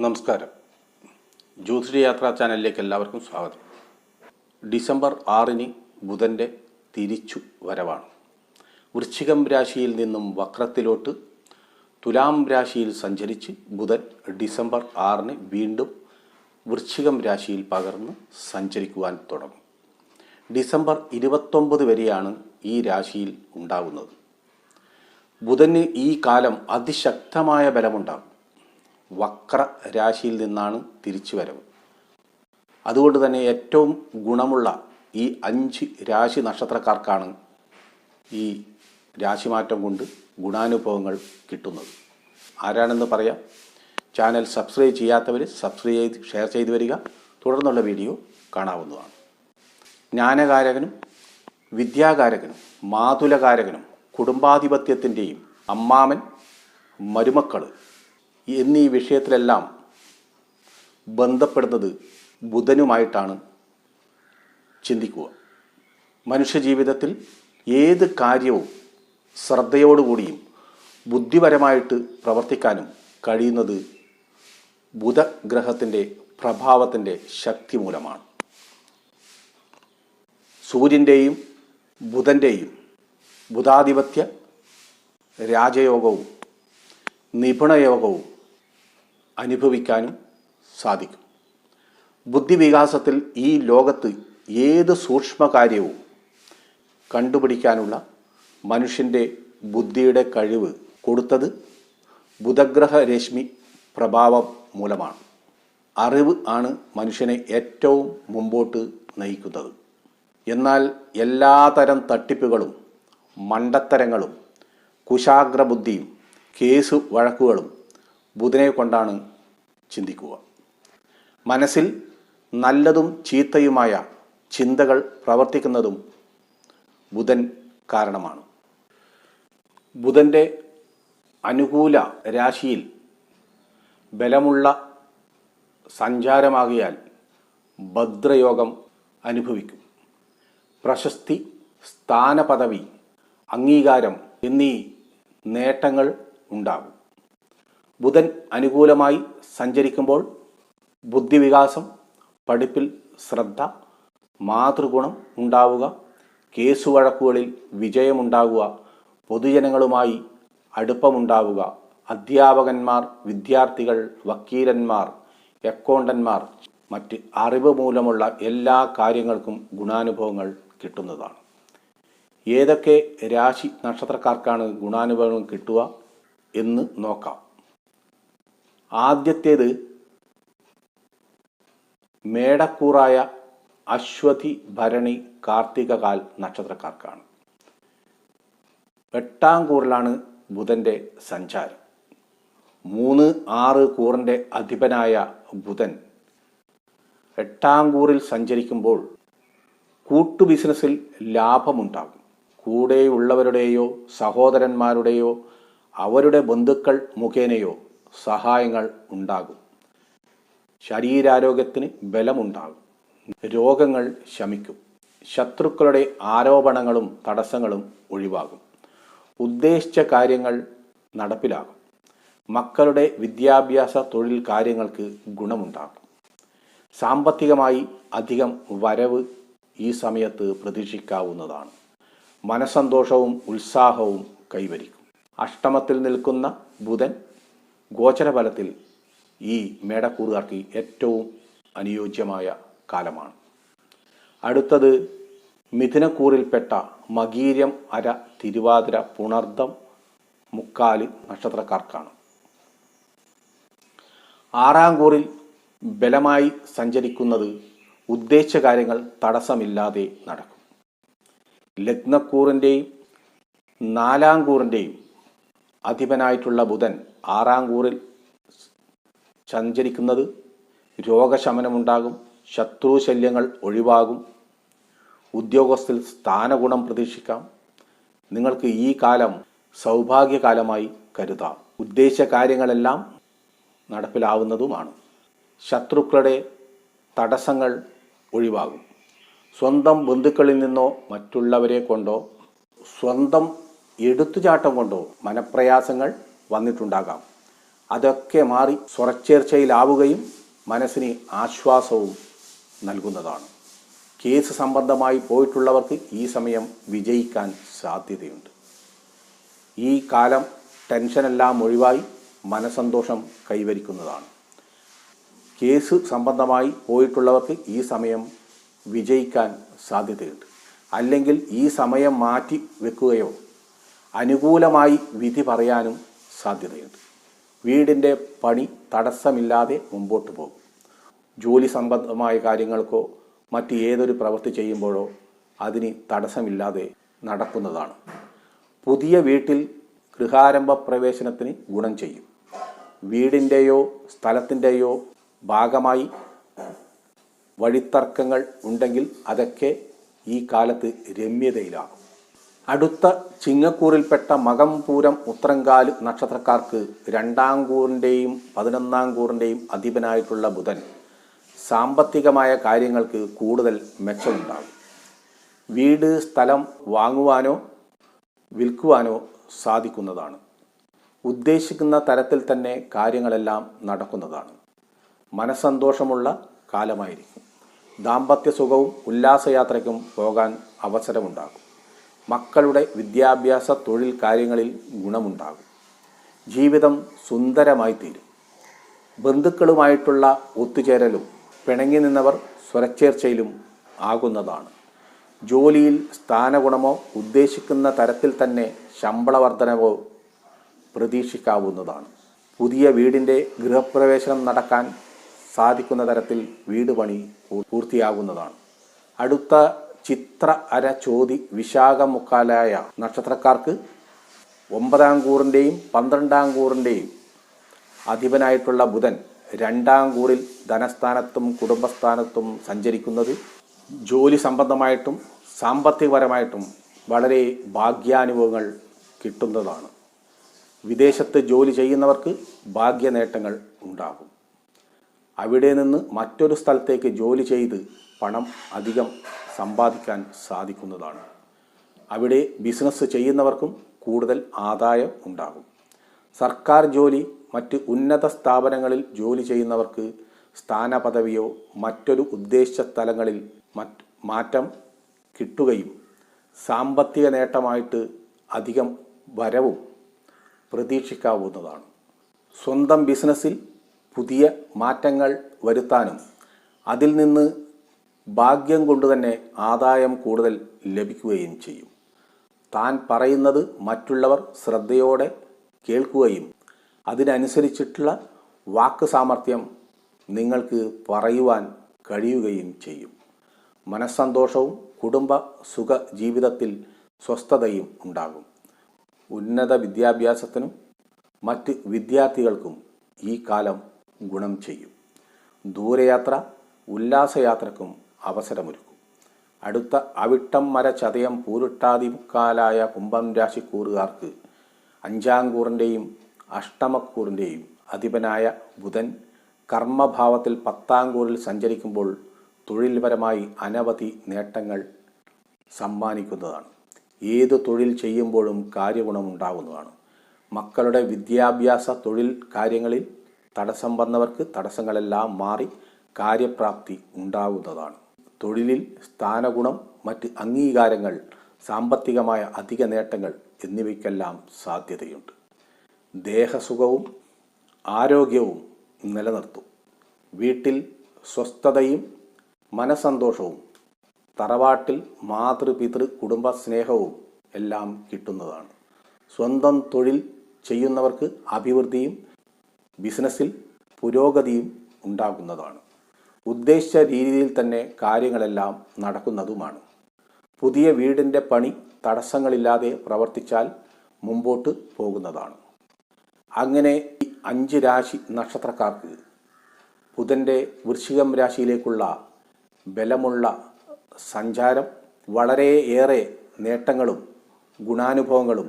നമസ്കാരം. ജ്യോതിഷ യാത്രാ ചാനലിലേക്ക് എല്ലാവർക്കും സ്വാഗതം. ഡിസംബർ ആറിന് ബുധന്റെ തിരിച്ചു വരവാണ്. വൃശ്ചികം രാശിയിൽ നിന്നും വക്രത്തിലോട്ട് തുലാം രാശിയിൽ സഞ്ചരിച്ച് ബുധൻ ഡിസംബർ ആറിന് വീണ്ടും വൃശ്ചികം രാശിയിൽ പകർന്ന് സഞ്ചരിക്കുവാൻ തുടങ്ങും. ഡിസംബർ ഇരുപത്തൊമ്പത് വരെയാണ് ഈ രാശിയിൽ ഉണ്ടാകുന്നത് ബുധന് ഈ കാലം അതിശക്തമായ ബലമുണ്ടാകും. വക്ര രാശിയിൽ നിന്നാണ് തിരിച്ചു വരവ്. അതുകൊണ്ട് തന്നെ ഏറ്റവും ഗുണമുള്ള ഈ അഞ്ച് രാശി നക്ഷത്രക്കാർക്കാണ് ഈ രാശിമാറ്റം കൊണ്ട് ഗുണാനുഭവങ്ങൾ കിട്ടുന്നത്. ആരാണെന്ന് പറയാം? ചാനൽ സബ്സ്ക്രൈബ് ചെയ്യാത്തവർ സബ്സ്ക്രൈബ് ചെയ്ത് ഷെയർ ചെയ്തു വരിക. തുടർന്നുള്ള വീഡിയോ കാണാവുന്നതാണ്. ജ്ഞാനകാരകനും വിദ്യാകാരകനും മാതുലകാരകനും കുടുംബാധിപത്യത്തിന്റെയും അമ്മാമൻ മരുമക്കൾ എന്നീ വിഷയത്തിലെല്ലാം ബന്ധപ്പെടുന്നത് ബുധനുമായിട്ടാണ് ചിന്തിക്കുക. മനുഷ്യജീവിതത്തിൽ ഏത് കാര്യവും ശ്രദ്ധയോടുകൂടിയും ബുദ്ധിപരമായിട്ട് പ്രവർത്തിക്കാനും കഴിയുന്നത് ബുധഗ്രഹത്തിന്റെ പ്രഭാവത്തിന്റെ ശക്തി മൂലമാണ്. സൂര്യന്റെയും ബുധന്റെയും ബുധാധിപത്യ രാജയോഗവും നിപുണയോഗവും അനുഭവിക്കാനും സാധിക്കും. ബുദ്ധിവികാസത്തിൽ ഈ ലോകത്ത് ഏത് സൂക്ഷ്മകാര്യവും കണ്ടുപിടിക്കാനുള്ള മനുഷ്യന്റെ ബുദ്ധിയുടെ കഴിവ് കൊടുത്തത് ബുധഗ്രഹ രശ്മി പ്രഭാവം മൂലമാണ്. അറിവ് ആണ് മനുഷ്യനെ ഏറ്റവും മുമ്പോട്ട് നയിക്കുന്നത്. എന്നാൽ എല്ലാതരം തട്ടിപ്പുകളും മണ്ടത്തരങ്ങളും കുശാഗ്രബുദ്ധിയും കേസ് വഴക്കുകളും ബുധനെ കൊണ്ടാണ് ചിന്തിക്കുക. മനസ്സിൽ നല്ലതും ചീത്തയുമായ ചിന്തകൾ പ്രവർത്തിക്കുന്നതും ബുധൻ കാരണമാണ്. ബുധന്റെ അനുകൂല രാശിയിൽ ബലമുള്ള സഞ്ചാരമാകിയാൽ ഭദ്രയോഗം അനുഭവിക്കും. പ്രശസ്തി സ്ഥാനപദവി അംഗീകാരം എന്നീ നേട്ടങ്ങൾ ഉണ്ടാകും. ബുധൻ അനുകൂലമായി സഞ്ചരിക്കുമ്പോൾ ബുദ്ധിവികാസം പഠിപ്പിൽ ശ്രദ്ധ മാതൃഗുണം ഉണ്ടാവുക കേസുവഴക്കുകളിൽ വിജയമുണ്ടാകുക പൊതുജനങ്ങളുമായി അടുപ്പമുണ്ടാവുക അധ്യാപകന്മാർ വിദ്യാർത്ഥികൾ വക്കീലന്മാർ അക്കൗണ്ടന്മാർ മറ്റ് അറിവ് മൂലമുള്ള എല്ലാ കാര്യങ്ങൾക്കും ഗുണാനുഭവങ്ങൾ കിട്ടുന്നതാണ്. ഏതൊക്കെ രാശി നക്ഷത്രക്കാർക്കാണ് ഗുണാനുഭവങ്ങൾ കിട്ടുക എന്ന് നോക്കാം. ആദ്യത്തേത് മേടക്കൂറായ അശ്വതി ഭരണി കാർത്തികകാൽ നക്ഷത്രക്കാർക്കാണ്. എട്ടാം കൂറിലാണ് ബുധന്റെ സഞ്ചാരം. മൂന്ന് ആറ് കൂറിന്റെ അധിപനായ ബുധൻ എട്ടാം കൂറിൽ സഞ്ചരിക്കുമ്പോൾ കൂട്ടു ബിസിനസ്സിൽ ലാഭമുണ്ടാകും. കൂടെയുള്ളവരുടെയോ സഹോദരന്മാരുടെയോ അവരുടെ ബന്ധുക്കൾ മുഖേനയോ സഹായങ്ങൾ ഉണ്ടാകും. ശരീരാരോഗ്യത്തിന് ബലമുണ്ടാകും. രോഗങ്ങൾ ശമിക്കും. ശത്രുക്കളുടെ ആരോപണങ്ങളും തടസ്സങ്ങളും ഒഴിവാകും. ഉദ്ദേശിച്ച കാര്യങ്ങൾ നടപ്പിലാകും. മക്കളുടെ വിദ്യാഭ്യാസ തൊഴിൽ കാര്യങ്ങൾക്ക് ഗുണമുണ്ടാകും. സാമ്പത്തികമായി അധികം വരവ് ഈ സമയത്ത് പ്രതീക്ഷിക്കാവുന്നതാണ്. മനസന്തോഷവും ഉത്സാഹവും കൈവരിക്കും. അഷ്ടമത്തിൽ നിൽക്കുന്ന ബുധൻ ഗോചരഫലത്തിൽ ഈ മേടക്കൂറുകാർക്ക് ഏറ്റവും അനുയോജ്യമായ കാലമാണ്. അടുത്തത് മിഥുനക്കൂറിൽപ്പെട്ട മകീരം അര തിരുവാതിര പുണർദം മുക്കാൽ നക്ഷത്രക്കാർക്കാണ്. ആറാം കൂറിൽ ബലമായി സഞ്ചരിക്കുന്നത് ഉദ്ദേശ കാര്യങ്ങൾ തടസ്സമില്ലാതെ നടക്കും. ലഗ്നക്കൂറിന്റെയും നാലാം കൂറിന്റെയും അധിപനായിട്ടുള്ള ബുധൻ ആറാം കൂറിൽ സഞ്ചരിക്കുന്നത് രോഗശമനമുണ്ടാകും ശത്രുശല്യങ്ങൾ ഒഴിവാകും ഉദ്യോഗസ്ഥിൽ സ്ഥാനഗുണം പ്രതീക്ഷിക്കാം. നിങ്ങൾക്ക് ഈ കാലം സൗഭാഗ്യകാലമായി കരുതാം. ഉദ്ദേശ കാര്യങ്ങളെല്ലാം നടപ്പിലാവുന്നതുമാണ്. ശത്രുക്കളുടെ തടസ്സങ്ങൾ ഒഴിവാകും. സ്വന്തം ബന്ധുക്കളിൽ നിന്നോ മറ്റുള്ളവരെ കൊണ്ടോ സ്വന്തം എടുത്തുചാട്ടം കൊണ്ടോ മനപ്രയാസങ്ങൾ വന്നിട്ടുണ്ടാകാം. അതൊക്കെ മാറി സ്വരച്ചേർച്ചയിലാവുകയും മനസ്സിന് ആശ്വാസവും നൽകുന്നതാണ്. കേസ് സംബന്ധമായി പോയിട്ടുള്ളവർക്ക് ഈ സമയം വിജയിക്കാൻ സാധ്യതയുണ്ട്. ഈ കാലം ടെൻഷനെല്ലാം ഒഴിവായി മനസന്തോഷം കൈവരിക്കുന്നതാണ്. കേസ് സംബന്ധമായി പോയിട്ടുള്ളവർക്ക് ഈ സമയം വിജയിക്കാൻ സാധ്യതയുണ്ട്. അല്ലെങ്കിൽ ഈ സമയം മാറ്റി വെക്കുകയോ അനുകൂലമായി വിധി പറയാനും സാധ്യതയുണ്ട്. വീടിന്റെ പണി തടസ്സമില്ലാതെ മുമ്പോട്ട് പോകും. ജോലി സംബന്ധമായ കാര്യങ്ങൾക്കോ മറ്റ് ഏതൊരു പ്രവൃത്തി ചെയ്യുമ്പോഴോ അതിന് തടസ്സമില്ലാതെ നടക്കുന്നതാണ്. പുതിയ വീട്ടിൽ ഗൃഹാരംഭ പ്രവേശനത്തിന് ഗുണം ചെയ്യും. വീടിന്റെയോ സ്ഥലത്തിന്റെയോ ഭാഗമായി വഴിത്തർക്കങ്ങൾ ഉണ്ടെങ്കിൽ അതൊക്കെ ഈ കാലത്ത് രമ്യതയിലാകും. അടുത്ത ചിങ്ങക്കൂറിൽപ്പെട്ട മകം പൂരം ഉത്രങ്കാൽ നക്ഷത്രക്കാർക്ക് രണ്ടാം കൂറിന്റെയും പതിനൊന്നാം കൂറിന്റെയും അധിപനായിട്ടുള്ള ബുധൻ. സാമ്പത്തികമായ കാര്യങ്ങൾക്ക് കൂടുതൽ മെച്ചമുണ്ടാകും. വീട് സ്ഥലം വാങ്ങുവാനോ വിൽക്കുവാനോ സാധിക്കുന്നതാണ്. ഉദ്ദേശിക്കുന്ന തരത്തിൽ തന്നെ കാര്യങ്ങളെല്ലാം നടക്കുന്നതാണ്. മനസ്സന്തോഷമുള്ള കാലമായിരിക്കും. ദാമ്പത്യ സുഖവും ഉല്ലാസയാത്രയ്ക്കും പോകാൻ അവസരമുണ്ടാകും. മക്കളുടെ വിദ്യാഭ്യാസ തൊഴിൽ കാര്യങ്ങളിൽ ഗുണമുണ്ടാകും. ജീവിതം സുന്ദരമായി തീരും. ബന്ധുക്കളുമായിട്ടുള്ള ഒത്തുചേരലും പിണങ്ങി നിന്നവർ സ്വരച്ചേർച്ചയിലും ആകുന്നതാണ്. ജോലിയിൽ സ്ഥാനഗുണമോ ഉദ്ദേശിക്കുന്ന തരത്തിൽ തന്നെ ശമ്പള വർധനവോ പ്രതീക്ഷിക്കാവുന്നതാണ്. പുതിയ വീടിന്റെ ഗൃഹപ്രവേശനം നടക്കാൻ സാധിക്കുന്ന തരത്തിൽ വീട് പണി പൂർത്തിയാകുന്നതാണ്. അടുത്ത ചിത്ര അര ചോതി വിശാഖമുക്കാലായ നക്ഷത്രക്കാർക്ക് ഒമ്പതാം കൂറിന്റെയും പന്ത്രണ്ടാം കൂറിന്റെയും അധിപനായിട്ടുള്ള ബുധൻ രണ്ടാം കൂറിൽ ധനസ്ഥാനത്തും കുടുംബസ്ഥാനത്തും സഞ്ചരിക്കുന്നത് ജോലി സംബന്ധമായിട്ടും സാമ്പത്തികപരമായിട്ടും വളരെ ഭാഗ്യാനുഭവങ്ങൾ കിട്ടുന്നതാണ്. വിദേശത്ത് ജോലി ചെയ്യുന്നവർക്ക് ഭാഗ്യ നേട്ടങ്ങൾ ഉണ്ടാകും. അവിടെ നിന്ന് മറ്റൊരു സ്ഥലത്തേക്ക് ജോലി ചെയ്ത് പണം അധികം സമ്പാദിക്കാൻ സാധിക്കുന്നതാണ്. അവിടെ ബിസിനസ് ചെയ്യുന്നവർക്കും കൂടുതൽ ആദായം ഉണ്ടാകും. സർക്കാർ ജോലി മറ്റ് ഉന്നത സ്ഥാപനങ്ങളിൽ ജോലി ചെയ്യുന്നവർക്ക് സ്ഥാനപദവിയോ മറ്റൊരു ഉദ്ദേശ സ്ഥലങ്ങളിൽ മറ്റ് കിട്ടുകയും സാമ്പത്തിക നേട്ടമായിട്ട് അധികം വരവും പ്രതീക്ഷിക്കാവുന്നതാണ്. സ്വന്തം ബിസിനസ്സിൽ പുതിയ മാറ്റങ്ങൾ വരുത്താനും അതിൽ നിന്ന് ഭാഗ്യം കൊണ്ട് തന്നെ ആദായം കൂടുതൽ ലഭിക്കുകയും ചെയ്യും. താൻ പറയുന്നത് മറ്റുള്ളവർ ശ്രദ്ധയോടെ കേൾക്കുകയും അതിനനുസരിച്ചിട്ടുള്ള വാക്ക് സാമർഥ്യം നിങ്ങൾക്ക് പറയുവാൻ കഴിയുകയും ചെയ്യും. മനസ്സന്തോഷവും കുടുംബ സുഖ ജീവിതത്തിൽ സ്വസ്ഥതയും ഉണ്ടാകും. ഉന്നത വിദ്യാഭ്യാസത്തിനും മറ്റ് വിദ്യാർത്ഥികൾക്കും ഈ കാലം ഗുണം ചെയ്യും. ദൂരയാത്ര ഉല്ലാസയാത്രക്കും അവസരമൊരുക്കും. അടുത്ത അവിട്ടം മര ചതയം പൂരിട്ടാതിമുക്കാലായ കുംഭം രാശിക്കൂറുകാർക്ക് അഞ്ചാം കൂറിന്റെയും അഷ്ടമക്കൂറിന്റെയും അധിപനായ ബുധൻ കർമ്മഭാവത്തിൽ പത്താം കൂറിൽ സഞ്ചരിക്കുമ്പോൾ തൊഴിൽപരമായി അനവധി നേട്ടങ്ങൾ സമ്മാനിക്കുന്നതാണ്. ഏത് തൊഴിൽ ചെയ്യുമ്പോഴും കാര്യഗുണമുണ്ടാകുന്നതാണ് മക്കളുടെ വിദ്യാഭ്യാസ തൊഴിൽ കാര്യങ്ങളിൽ തടസ്സം വന്നവർക്ക് തടസ്സങ്ങളെല്ലാം മാറി കാര്യപ്രാപ്തി ഉണ്ടാകുന്നതാണ് തൊഴിലിൽ സ്ഥാനഗുണം മറ്റ് അംഗീകാരങ്ങൾ സാമ്പത്തികമായ അധിക നേട്ടങ്ങൾ എന്നിവയ്ക്കെല്ലാം സാധ്യതയുണ്ട്. ദേഹസുഖവും ആരോഗ്യവും നിലനിർത്തും. വീട്ടിൽ സ്വസ്ഥതയും മനസന്തോഷവും തറവാട്ടിൽ മാതൃപിതൃ കുടുംബ സ്നേഹവും എല്ലാം കിട്ടുന്നതാണ്. സ്വന്തം തൊഴിൽ ചെയ്യുന്നവർക്ക് അഭിവൃദ്ധിയും ബിസിനസ്സിൽ പുരോഗതിയും ഉണ്ടാകുന്നതാണ്. ഉദ്ദേശിച്ച രീതിയിൽ തന്നെ കാര്യങ്ങളെല്ലാം നടക്കുന്നതുമാണ്. പുതിയ വീടിന്റെ പണി തടസ്സങ്ങളില്ലാതെ പ്രവർത്തിച്ചാൽ മുമ്പോട്ട് പോകുന്നതാണ്. അങ്ങനെ അഞ്ച് രാശി നക്ഷത്രക്കാർക്ക് ബുധന്റെ വൃശ്ചികം രാശിയിലേക്കുള്ള ബലമുള്ള സഞ്ചാരം വളരെ ഏറെ നേട്ടങ്ങളും ഗുണാനുഭവങ്ങളും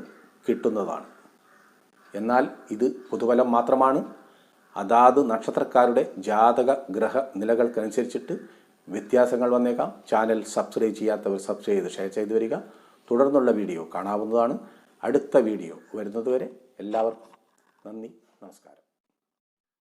കിട്ടുന്നതാണ്. എന്നാൽ ഇത് പുതുബലം മാത്രമാണ്. അതാത് നക്ഷത്രക്കാരുടെ ജാതക ഗ്രഹ നിലകൾക്കനുസരിച്ചിട്ട് വ്യത്യാസങ്ങൾ വന്നേക്കാം. ചാനൽ സബ്സ്ക്രൈബ് ചെയ്യാത്തവർ സബ്സ്ക്രൈബ് ചെയ്ത് ഷെയർ ചെയ്ത് വരിക. തുടർന്നുള്ള വീഡിയോ കാണാവുന്നതാണ്. അടുത്ത വീഡിയോ വരുന്നതുവരെ എല്ലാവർക്കും നന്ദി നമസ്കാരം.